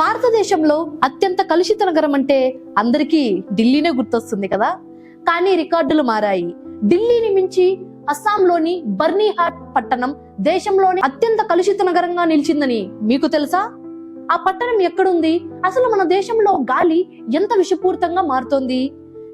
భారతదేశంలో అత్యంత కలుషిత నగరం అంటే అందరికీ ఢిల్లీనే గుర్తొస్తుంది కదా? కానీ రికార్డులు మారాయి. ఢిల్లీని మించి అస్సాంలోని బర్నీహాట్ పట్టణం దేశంలోని అత్యంత కలుషిత నగరంగా నిలిచిందని మీకు తెలుసా? ఆ పట్టణం ఎక్కడుంది? అసలు మన దేశంలో గాలి ఎంత విషపూరితంగా మారుతోంది?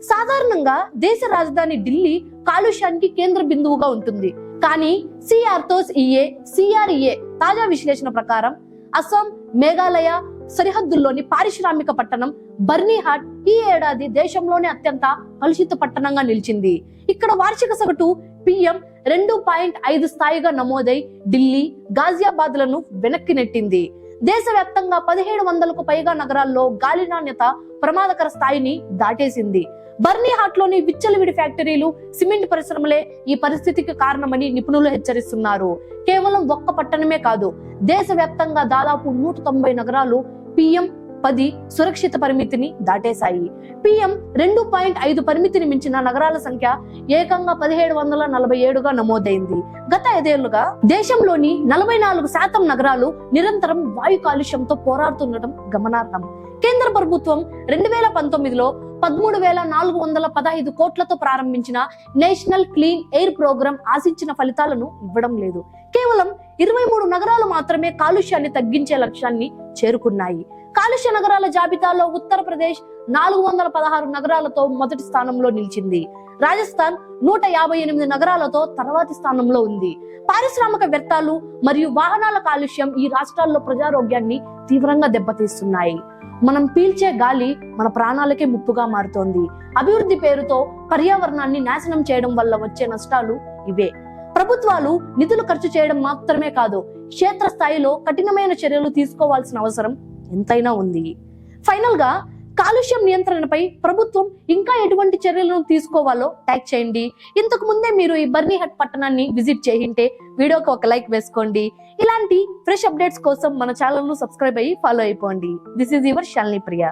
సాధారణంగా దేశ రాజధాని ఢిల్లీ కాలుష్యానికి కేంద్ర బిందువుగా ఉంటుంది. కానీ సిఆర్తోస్ ఈఏ సిఆర్ఈఏ తాజా విశ్లేషణ ప్రకారం అస్సాం మేఘాలయ సరిహద్దుల్లోని పారిశ్రామిక పట్టణం బర్నీహాట్ ఈ ఏడాది దేశంలోనే అత్యంత కలుషిత పట్టణంగా నిలిచింది. ఇక్కడ వార్షిక సగటు పిఎం రెండు పాయింట్ ఐదు స్థాయిగా నమోదై ఢిల్లీ గాజియాబాద్లను వెనక్కి నెట్టింది. దేశవ్యాప్తంగా పదిహేడు వందలకు పైగా నగరాల్లో గాలి నాణ్యత ప్రమాదకర స్థాయిని దాటేసింది. బర్నీహాట్లోని విచ్చలవిడి ఫ్యాక్టరీలు సిమెంట్ పరిశ్రమలే ఈ పరిస్థితికి కారణమని నిపుణులు హెచ్చరిస్తున్నారు. కేవలం ఒక్క పట్టణమే కాదు దేశవ్యాప్తంగా దాదాపు నూట తొంభై నగరాలు పిఎం పది సురక్షిత పరిమితిని దాటేశాయి. పిఎం రెండు పాయింట్ ఐదు పరిమితిని మించిన నగరాల సంఖ్య ఏకంగా పదిహేడు వందల నలభై ఏడుగా నమోదైంది. గత ఐదేళ్ళుగా దేశంలోని నలభై నాలుగు శాతం నగరాలు నిరంతరం వాయు కాలుష్యంతో పోరాడుతుండటం గమనార్హం. కేంద్ర ప్రభుత్వం రెండు వేల పంతొమ్మిదిలో పదమూడు వేల నాలుగు వందల పదహైదు కోట్లతో ప్రారంభించిన నేషనల్ క్లీన్ ఎయిర్ ప్రోగ్రాం ఆశించిన ఫలితాలను ఇవ్వడం లేదు. కేవలం ఇరవై మూడు నగరాలు మాత్రమే కాలుష్యాన్ని తగ్గించే లక్ష్యాన్ని చేరుకున్నాయి. కాలుష్య నగరాల జాబితాలో ఉత్తరప్రదేశ్ నాలుగు వందల పదహారు నగరాలతో మొదటి స్థానంలో నిలిచింది. రాజస్థాన్ నూట యాభై ఎనిమిది నగరాలతో తర్వాతి స్థానంలో ఉంది. పారిశ్రామిక వ్యర్థాలు మరియు వాహనాల కాలుష్యం ఈ రాష్ట్రాల్లో ప్రజారోగ్యాన్ని తీవ్రంగా దెబ్బతీస్తున్నాయి. మనం పీల్చే గాలి మన ప్రాణాలకే ముప్పుగా మారుతోంది. అభివృద్ధి పేరుతో పర్యావరణాన్ని నాశనం చేయడం వల్ల వచ్చే నష్టాలు ఇవే. ప్రభుత్వాలు నిధులు ఖర్చు చేయడం మాత్రమే కాదు క్షేత్రస్థాయిలో కఠినమైన చర్యలు తీసుకోవాల్సిన అవసరం ఎంతైనా ఉంది. ఫైనల్గా కాలుష్యం నియంత్రణపై ప్రభుత్వం ఇంకా ఎటువంటి చర్యలను తీసుకోవాలో ట్యాగ్ చేయండి. ఇంతకు ముందే మీరు ఈ బర్నీహట్ పట్టణాన్ని విజిట్ చేయింటే వీడియోకి ఒక లైక్ వేసుకోండి. ఇలాంటి ఫ్రెష్ అప్డేట్స్ కోసం మన ఛానల్ను సబ్స్క్రైబ్ అయ్యి ఫాలో అయిపోండి. This is your Shalini Priya